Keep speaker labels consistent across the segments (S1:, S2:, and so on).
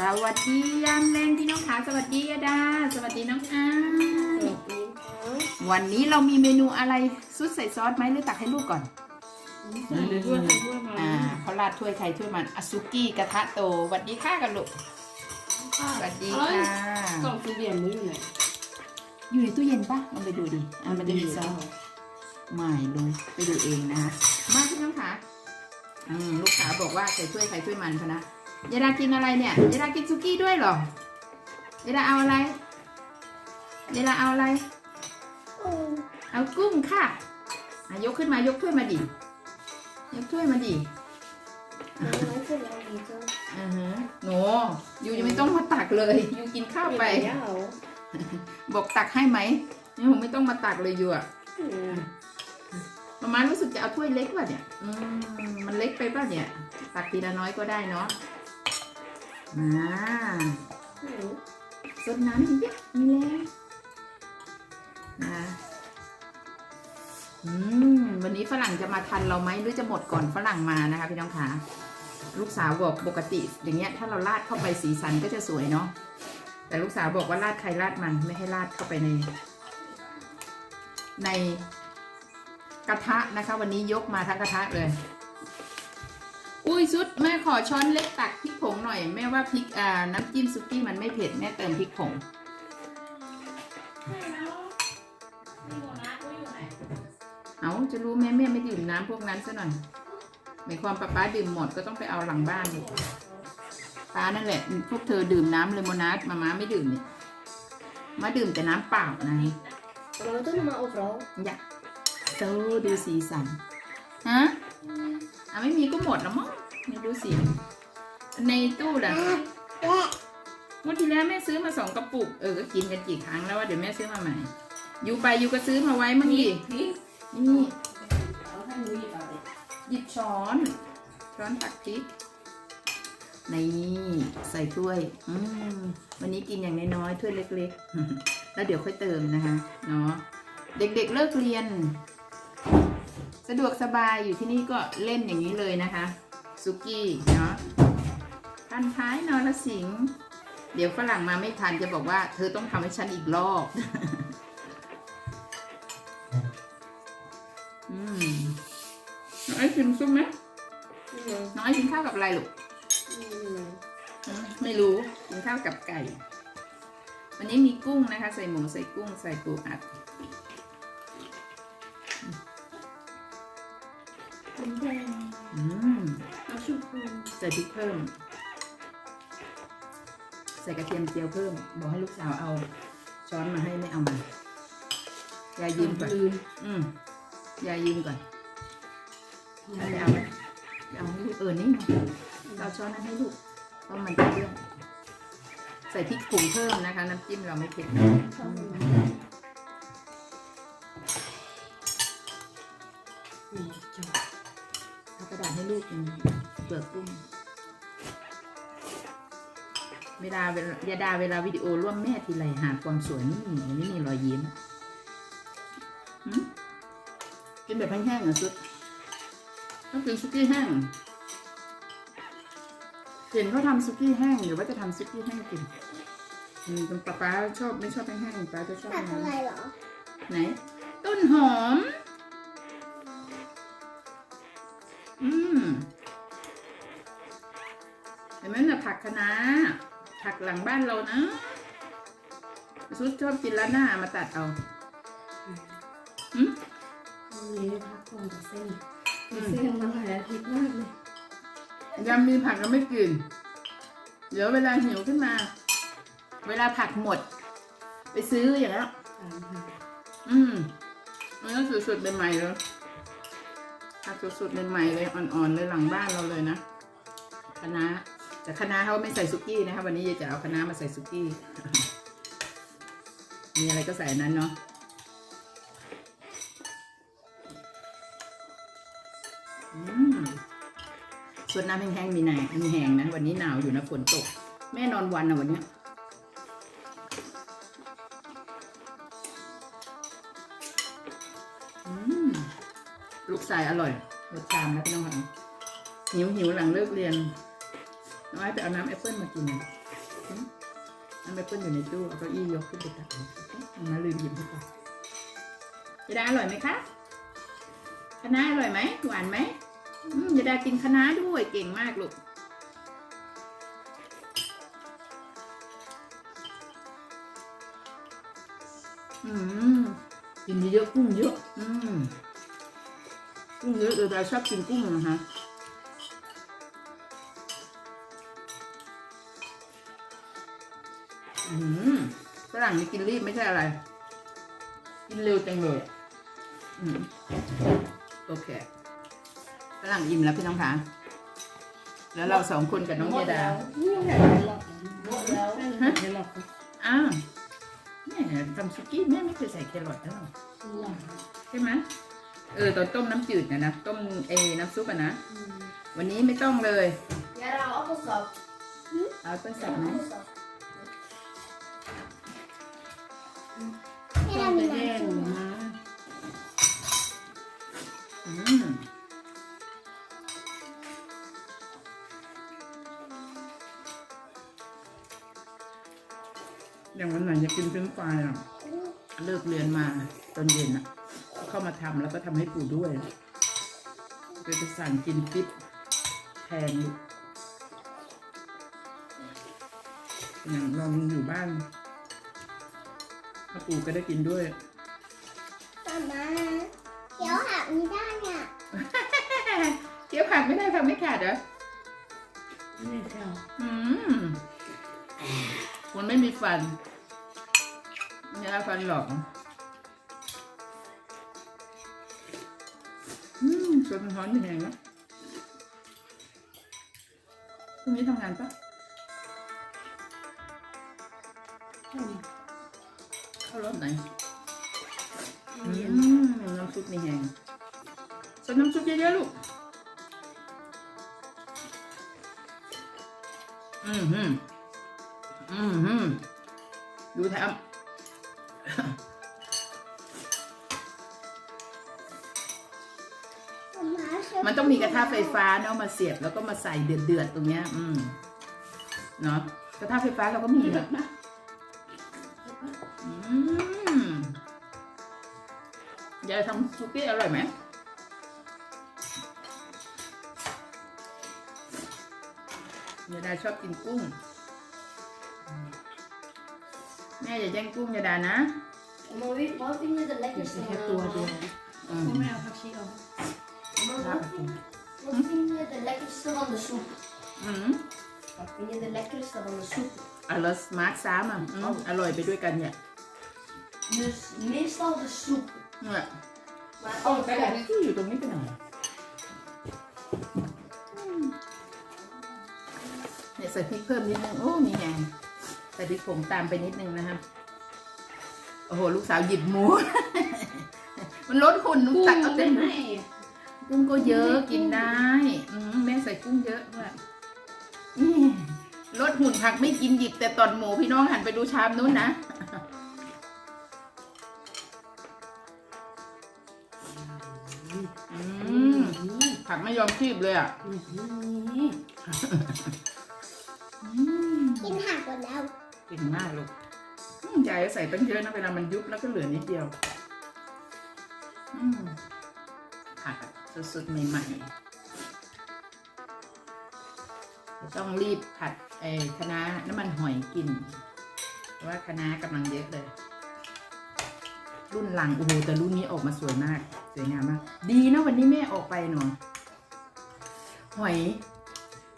S1: สวัสดียามแรงพี่น้องขาสวัสดียาดา สวัสดีน้องอา
S2: สวัสดีครับ
S1: วันนี้เรามีเมนูอะไรซุปใส่ซอสไหมหรือตักให้ลูกก่อน
S2: ใส่ถ้วยใส่ถ้วยมา
S1: อ่าเขาราดถ้วยใครถ้วยมันอาซุกี้กระทะโตสวัสดีค่ะกันลูกสวัสดีค่ะ
S2: กล่องสี่เหลี่ยมนี้อยู่ไหน
S1: อยู่ในตู้เย็นปะลองไปดูดิอ่ามันจะมีซอสไม่รู้ไปดูเองนะคะมาพี่น้องขาอืมลูกค้าบอกว่าใส่ถ้วยใครถ้วยมันพะนะ ยาดากินอะไรเนี่ยยาดากินซุกี้ด้วยเหรอยาดาเอาอะไรยาดาเอาอะไร เอากุ้งค่ะอะยกขึ้นมายกถ้วยมาดิ ยกถ้วยมาดิอ่าฮะหนูยูยังไม่ต้องมาตักเลยยูกินข้าวไป บอกตักให้ไหมนี่ผมไม่ต้องมาตักเลยยูอะมาม่ารู้สึกจะเอาถ้วยเล็กป่ะเนี่ย อืม มันเล็กไปป่ะเนี่ย ตักทีละน้อยก็ได้เนาะ มาสดน้ำอีกนิดมีแล้วนะอืมวันนี้ฝรั่งจะมาทันเราไหมหรือจะหมดก่อนฝรั่งมานะคะพี่น้องคะลูกสาวบอกปกติ อย่างเงี้ย ถ้าเราราดเข้าไปสีสันก็จะสวยเนาะแต่ลูกสาวบอกว่าราดใครราดมันไม่ให้ราดเข้าไปใน ในกระทะนะคะ วันนี้ยกมาทั้งกระทะเลย อุ้ยซุดแม่ขอช้อนเล็กตักพริกผงหน่อย แม่ว่าพริกอ่าน้ำจิ้มซุกี้มันไม่เผ็ดแม่เติมพริกผงเอาจะรู้แม่แม่ไม่ดื่มน้ำพวกนั้นซะหน่อยหมายความป้าป้าดื่มหมดก็ต้องไปเอาหลังบ้านดิป้านั่นแหละ พวกเธอดื่มน้ำเลมอนาสมาม่าไม่ดื่มนี่มาดื่มแต่น้ำเปล่านะ
S2: เราต้องมาอบร้อง
S1: อยากโซดูสีสันฮะอะไม่มีก็หมดแล้วมั้ง นี่ดูสิ ในตู้ล่ะงวดที่แล้วแม่ซื้อมาสองกระปุก เออก็กินกันกี่ครั้งแล้วว่าเดี๋ยวแม่ซื้อมาใหม่ อยู่ไปอยู่ก็ซื้อมาไว้มั่งดินี่
S2: นูหยิบเอาเลย
S1: หยิบช้อน ช้อนตักพริกนี่ใส่ถ้วย อืมวันนี้กินอย่างน้อยๆถ้วยเล็ก ๆ แล้วเดี๋ยวค่อยเติมนะคะ เนาะเด็กๆเลิกเรียน สะดวกสบายอยู่ที่นี่ก็เล่นอย่างนี้เลยนะคะ ซุกี้เนาะพันท้ายนรสิงห์เดี๋ยวฝรั่งมาไม่ทันจะบอกว่า เธอต้องทำให้ฉันอีกรอบอืมน้องไอ้ชิมซุปไหม
S2: นี่นะ
S1: น้องไอ้กินข้าวกับอะไรลูก
S2: นี่นะ
S1: อืมไม่รู้กินข้าวกับไก่ วันนี้มีกุ้งนะคะ ใส่หมูใส่กุ้งใส่ปูอัด
S2: เป็นแดง
S1: อืม
S2: เอา ชุบพู
S1: ใส่พริกเพิ่ม ใส่กระเทียมเจียวเพิ่ม บอกให้ลูกสาวเอาช้อนมาให้ไม่เอามายายยืมก่อน
S2: ลืม
S1: อืมยายยืมก่อนยายไปเอาไหมไปเอาให้ลูกเออนี่มาเอาช้อนนั้นให้ลูกเพราะมันจะเรื่องใส่พริกผงเพิ่มนะคะ น้ำจิ้มเราไม่เผ็ดนะอืม
S2: นี่จบ
S1: เอากระดาษให้ลูกกินเปลือกกุ้งเวลาเวลายาดาเวลาวิดีโอร่วมแม่ทีไรหาความสวยไม่มีไม่มีรอยยิ้มหืมกินแบบแห้งๆเหรอซุดต้องกินซุกี้แห้งเห็นเขาทำซุกี้แห้งหรือว่าจะทำซุกี้แห้งกินอืมป๊าป๊าชอบไม่ชอบแห้งๆป๊าจะชอบ
S3: ผัก
S1: แห้
S3: อะ
S1: ง
S3: ไรเหรอ
S1: ไหน ต้นหอม อืม เห็นไหมน่ะผักคะน้าผักหลังบ้านเรานะซุดชอบกินแล้วหน้ามาตัดเอา
S2: นี่พักก่อนกับเส้นเส้นมาหลายอาทิตย์มากเลย
S1: ยำมีผักก็ไม่กิน เดี๋ยวเวลาหิวขึ้นมา เวลาผักหมด ไปซื้ออย่างนี้ย
S2: ตามหา
S1: อืมมันก็สดๆใหม่ๆเลยผักสดๆใหม่ๆเลยอ่อนๆเลยหลังบ้านเราเลยนะคะน้า แต่คะน้าเขาไม่ใส่ซุกี้นะคะวันนี้จะเอาคะน้ามาใส่ซุกี้ มีอะไรก็ใส่นั้นเนาะส่วนน้ำแห้งๆมีหนามีแห้งนะ วันนี้หนาวอยู่นะฝนตก แม่นอนวันนะวันนี้ลูกชายอร่อยรสชามนะพี่น้องค่ะหิวหิวหลังเลิกเรียน น้องไอ้ไปเอาน้ำแอปเปิ้ลมากินนะอืมอันแอปเปิ้ลอยู่ในตู้เอาเก้าอี้ยกขึ้นไปตักเอาเอามาลืมหยิบให้ก่อนยาดาอร่อยไหมคะคะน้าอร่อยไหมหวานไหมอืมยาดากินคะน้าด้วยเก่งมากลูกอืมกินเยอะๆกุ้งเยอะอืมกุ้งเยอะเออเราชอบกินกุ้งนะคะ รั่งนี่กินรีบไม่ใช่อะไร กินเร็วจังเลยอะอืมโอเคฝรั่งอิ่มแล้วพี่น้องคะแล้วเราสองคนกับน้องเยดา
S2: นี่แหละหลอกหมดแล้วเดี๋ยวหลอกกัน
S1: อ้าวแม่ทำซุกี้แม่ไม่เคยใส่แครอทนะหรอ
S2: หลอก
S1: ใช่ไหมเออตอนต้มน้ำจืดนะนะต้มเอน้ำซุปอะนะวันนี้ไม่ต้องเลย
S3: Ja, daar appelsap.
S1: เอาต้นสับนะ
S3: Appelsap.
S2: ต้อง ไปแย่งมา
S1: อืมอย่างวันไหนจะกินเฟรนช์ฟรายอะ เลิกเรียนมาตอนเย็นอะ เข้ามาทำแล้วก็ทำให้ปู่ด้วยก็จะสั่งกินปิ๊บแทนลูกอย่างลองอยู่บ้าน ถ้าปู่ก็ได้กินด้วย
S3: Mama, jouw gaat niet aan, ja.
S1: เคี้ยวผักไม่ได้ผักไม่ขาดเหรอ
S2: ไม่ใช่
S1: อืมมันไม่มีฟันยาฟันหลอกอืมส่วนมันร้อนยังไงนะพรุ่งนี้ทำงานปะ เข้ารถไหนอืมน้ำซุปนี่แห้งใส่น้ำซุปเยอะๆลูก อืมฮึมอืมฮึมดูทำมันต้องมีกระทะไฟฟ้าเนาะมาเสียบแล้วก็มาใส่เดือดๆตรงเนี้ย อืม เนาะกระทะไฟฟ้าเราก็มีนะ ยายทำซุกี้อร่อยไหมยายดาชอบกินกุ้ง แม่อย่าแย่งกุ้งยายดานะ
S3: Maar wie, wat vind je de
S2: เดี๋ยว
S3: lekkerste?
S2: แค่ตัวเดียว
S1: อืม
S2: ก็ไม่เอาผักชีออก
S3: Maar wat vind, wat vind je de lekkerste van de soep?
S1: อืม
S3: Wat vind je de lekkerste van de soep?
S1: อร่อยมาร์คซ้ำอะอืมอร่อยไปด้วยกันเนี่ย
S3: Dus meestal de soep.
S1: เนี่ย
S3: Maar
S1: โอ้
S3: ook
S1: กระดาษที่อยู่ตรงนี้เป็นอะไรเนี่ยใส่พริกเพิ่มนิดนึง โอ้มีแหงใส่พริกผงตามไปนิดนึงนะครับ โอ้โห ลูกสาวหยิบหมู มันลดหุ่นนุ่
S2: กุ้ง
S1: ตักเอาเต็ม
S2: ไม่
S1: กุ้งก็เยอะกินได้ อืมแม่ใส่กุ้งเยอะด้วยอืมลดหุ่นผักไม่กินหยิบแต่ตอนหมูพี่น้องหันไปดูชามนู้นนะ ผักไม่ยอมคีบเลยอะ
S2: นี่
S3: in haar nou.
S1: เก่งมากลูกอืมยายใส่ตั้งเยอะนะเวลามันยุบแล้วก็เหลือนิดเดียวอืมผักอะสดๆใหม่ๆต้องรีบผัดไอ้คะน้าน้ำมันหอยกินเพราะว่าคะน้ากำลังเยอะเลย รุ่นหลังโอ้โหแต่รุ่นนี้ออกมาสวยมาก สวยงามมาก ดีนะวันนี้แม่ออกไปหน่อย หอย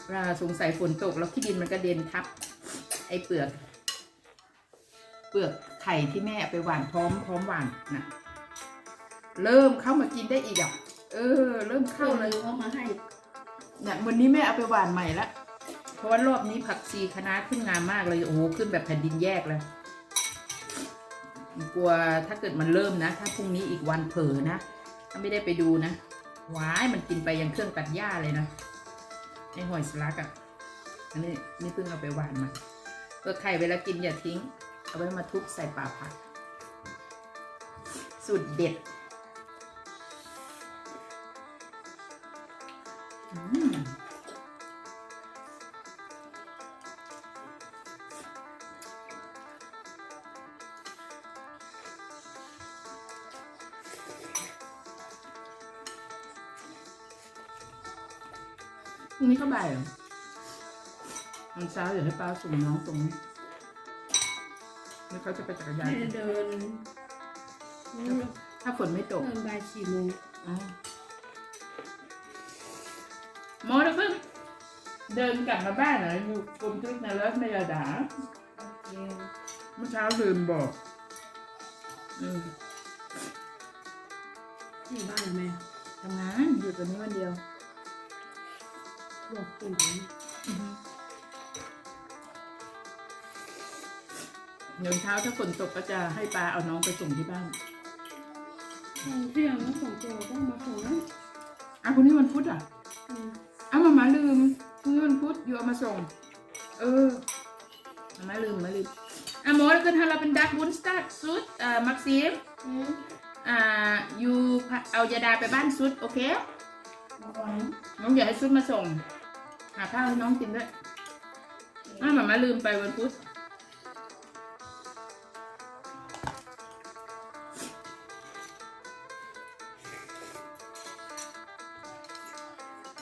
S1: เวลาสงสัยฝนตก แล้วขี้ดินมันกระเด็นทับ ไอ้เปลือก เปลือกไข่ที่แม่เอาไปหว่านพร้อมพร้อมหว่านนะเริ่มเข้ามากินได้อีกอะเออ เริ่มเข้า
S2: เข้า
S1: เล
S2: เลยยเขามาให้
S1: เนี่ยวันนี้แม่เอาไปหว่านใหม่ละเพราะว่ารอบนี้ผักชีคะน้าขึ้นงามมากเลยโอ้โหขึ้นแบบแผ่นดินแยกเลยกลัวถ้าเกิดมันเริ่มนะ ถ้าพรุ่งนี้อีกวันเผลอนะถ้าไม่ได้ไปดูนะว้ายมันกินไปยังเครื่องตัดหญ้าเลยนะ ไอหอยสลักอะ่ะ อันนี้นี่เพิ่งเอาไปหวานมาเปลือกไข่เวลากินอย่าทิ้ง เอาไว้มาทุบใส่ปลาผัดสูตรเด็ด รุ่งนี้ก็บ่ายเหรอวันเช้าเดี๋ยวให้ป้าส่งน้องตรงนี้แล้วเขาจะไปจักรยาน
S2: ให้เดินเดิน
S1: ถ้าฝนไม่ตก
S2: บ่ายสี่โมง
S1: อ๋อหมอแล้วเพิ่งเดินกลับมาบ้านเหรออยู่กรมทุกนาเลิศไม่ยาดา
S3: โอเค
S1: เมื่อเช้าลืมบอก อืม
S2: ที่บ้านแม่
S1: ทำงานอยู่ตัวนี้วันเดียว
S2: บอกตื่น
S1: เดี๋ยวเช้าถ้าฝนตกก็จะให้ปาเอาน้องไปส่งที่บ้าน
S2: เที่ยงแล้วสองตัวก็มาส่งนะ
S1: อะคุณนี่วันพุธอะ
S2: อืม
S1: อ้าวมามาลืมพรุ่งนี้วันพุธอยู่เอามาส่ง เออมามาลืมมาลืมอะหมอแล้วกันทำเราเป็นดักบุนสตาร์ทซุดอ่ามักซิม
S3: อืม
S1: อ่าอยู่เอายาดาไปบ้านซุดโอเค
S3: มาก่อน
S1: น้องอยากให้ซุดมาส่ง หาข้าวให้น้องกินด้วยอ้าวมามาลืมไปวันพุธ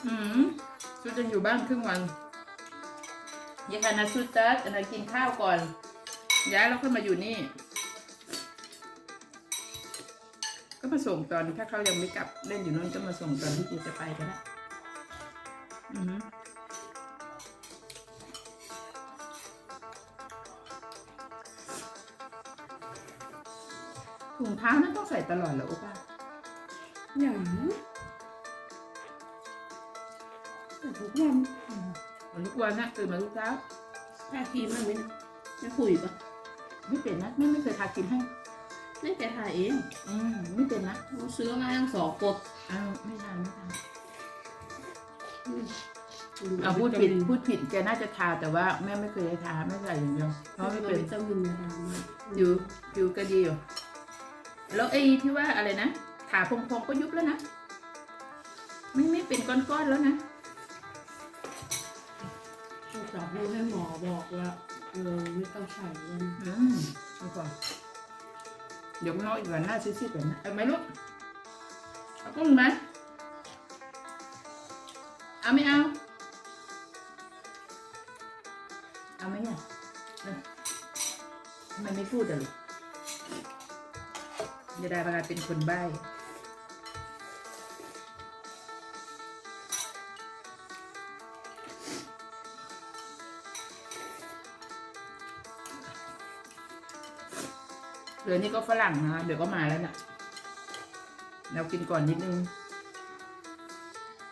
S1: อืมซุดจะอยู่บ้านครึ่งวันยายคานาซุดตัสอันนั้นกินข้าวก่อน ย้ายแล้วค่อยมาอยู่นี่ ก็มาส่งตอนถ้าเขายังไม่กลับเล่นอยู่นู้นก็มาส่งตอนที่กูจะไปก็ได้อือ ต้องใส่ตลอดเหรอโอป้า
S2: อย่างแต่ทุกวัน
S1: วันทุกวันนะตื่นมาทุกเช้า
S2: ถ้าทีมันไม่ไม่คุยปะ
S1: ไม่เป็นนะไม่ไม่เคยทากินให้
S2: ไม่แกถ่ายเอง
S1: อืมไม่เป็นนะ
S2: เราซื้อมาทั้งสองกด
S1: อ้าวไม่ทานไม่ทาน
S2: อืม
S1: เอาพูดผิดพูดผิดแกน่าจะทาแต่ว่าแม่ไม่เคยให้ทาไม่ใส่อย่างเดียวเพราะไม่เป็น
S2: วิตามินนะคะ
S1: ผิวผิวก็ดีอยู่ แล้วไอ้ที่ว่าอะไรนะขาพองๆก็ยุบแล้วนะ ไม่ไม่เป็นก้อนๆแล้วนะ
S2: จับดูให้หมอบอกว่าเออไม่ต้องใส่เลย
S1: อืมเอาก่อนเดี๋ยวมันน้อยอีกวันหน้าซีดๆแบบนะเอาไหมลูกเอากุ้งไหมเอาไม่เอา เอาไหมเนี่ยเออทำไมไม่พูดอะลูก จะได้ประกาศเป็นคนใบ้เหลือนี่ก็ฝรั่งนะเดี๋ยวก็มาแล้วน่ะเรากินก่อนนิดนึง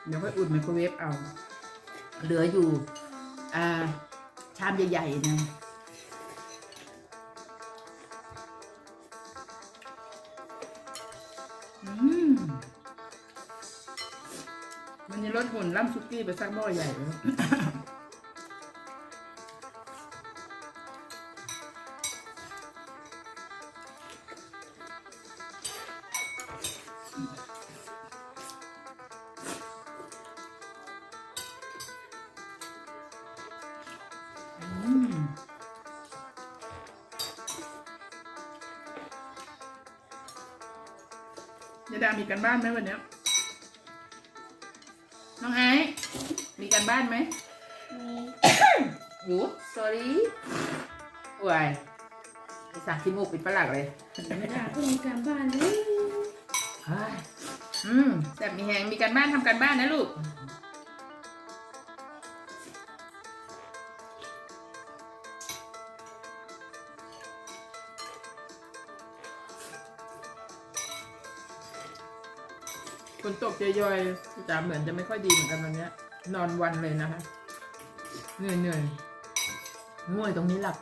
S1: เดี๋ยวค่อยอุ่นไมโครเวฟเอา เหลืออยู่ อ่า ชามใหญ่ๆนะ มันจะลดหุ่นล่ำซุกี้ไปสักหม้อใหญ่แลย ยายดามีกันบ้านไหมวันเนี้ยน้องไอซ์มีกันบ้านไหม
S3: มี
S1: โอ้ sorry วายไอสักขี้มูกปิดปลักเลย
S2: ไม่ได้ก็มีการบ้านเลย
S1: เฮ้ยอืมแต่มีแหงมีการบ้านทำการบ้านนะลูก ฝนตกเยอยๆจ๋าเหมือนจะไม่ค่อยดีเหมือนกันวันนี้นอนวันเลยนะคะเหนื่อยเหนื่อยง่วยตรงนี้หลับ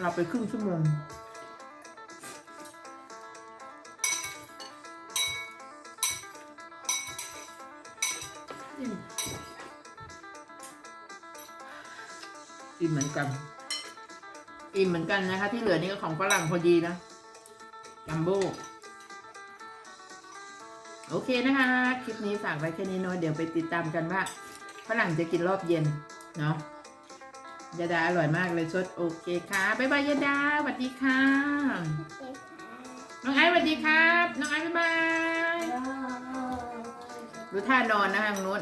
S1: หลับไปครึ่งชั่วโมงอิ่มเหมือนกัน อิ่มเหมือนกันนะคะ ที่เหลือนี่ก็ของฝรั่งพอดีนะจัมโบ้ โอเคนะคะ คลิปนี้ฝากไว้แค่นี้เนาะเดี๋ยวไปติดตามกันว่าฝรั่งจะกินรอบเย็นเนาะยาดาอร่อยมากเลยสดโอเคค่ะบ๊ายบายยาดาสวัสดีค่ะ น้องไอซ์สวัสดีครับ น้องไอซ์บ๊ายบาย
S3: โอเค
S1: ดูท่านอนนะคะทางนู้น